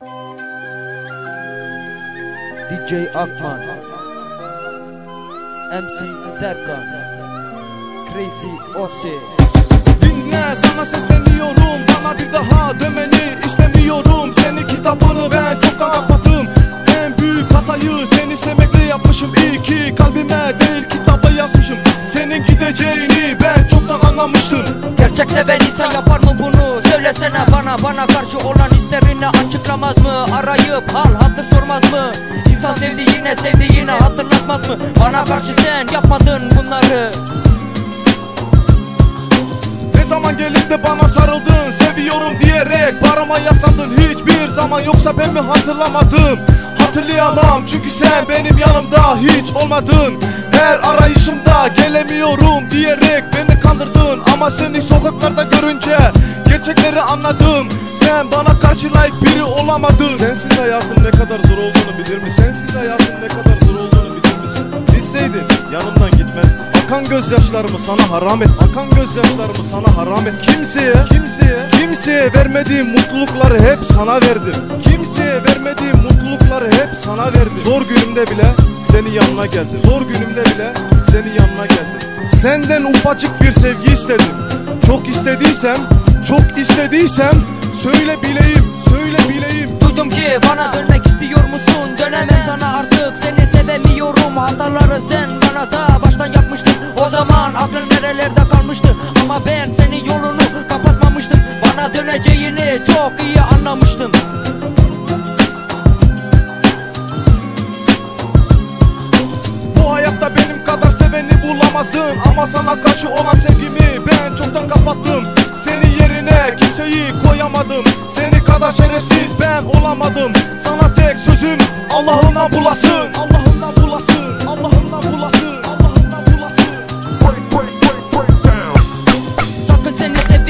DJ Akman MC Serkan. Crazy Ose. Dinle sana sesleniyorum. Bana bir daha dönmeni istemiyorum. Seni kitabını ben çoktan kapattım En büyük hatayı seni sevmekle yapmışım. İyi ki kalbime değil kitaba yazmışım. Senin gideceğini ben çoktan anlamıştım. Gerçek seven insan yapar mı bunu? Söylesene bana bana karşı olan hislerini açıklamaz mı? Arayıp hal hatır sormaz mı? İnsan sevdiğine sevdiğine hatırlatmaz mı? Bana karşı sen yapmadın bunları Ne zaman gelip de bana sarıldın Seviyorum diyerek parama yaslandın Hiçbir zaman yoksa ben mi hatırlamadım Hatırlayamam çünkü sen benim yanımda hiç olmadın Her arayışımda gelemiyorum diyerek beni kandırdın Ama seni sokaklarda görünce gerçekleri anladım Sen bana karşı layık biri olamadın. Sensiz hayatın ne kadar zor olduğunu bilir misin? Sensiz hayatın ne kadar zor olduğunu bilir misin? Bilseydin yanımdan gitmezdin Akan gözyaşlarımı sana haram et. Akan gözyaşlarımı sana haram et. Kimseye, kimseye, kimseye vermediğim mutlulukları hep sana verdim. Kimseye vermediğim mutlulukları hep sana verdim. Zor günümde bile senin yanına geldim. Zor günümde bile senin yanına geldim. Senden ufacık bir sevgi istedim. Çok istediysem, çok istediysem Söyle bileyim, söyle bileyim. Duydum ki bana dönmek istiyor musun? Dönemem sana artık. Seni sevemiyorum. Hataları sen bana da baştan yapmıştın. O zaman aklın nerelerde kalmıştı? Ama ben senin yolunu kapatmamıştım. Bana döneceğini çok iyi anlamıştım. Bu hayatta benim kadar seveni bulamazdın Ama sana karşı olan sevgimi ben çoktan kadar şerefsiz ben olamadım Sana tek sözüm Allah'ına bulasın Allah'ına bulasın Allah'ına bulasın Allah'ına bulasın Sakın seni seviyorum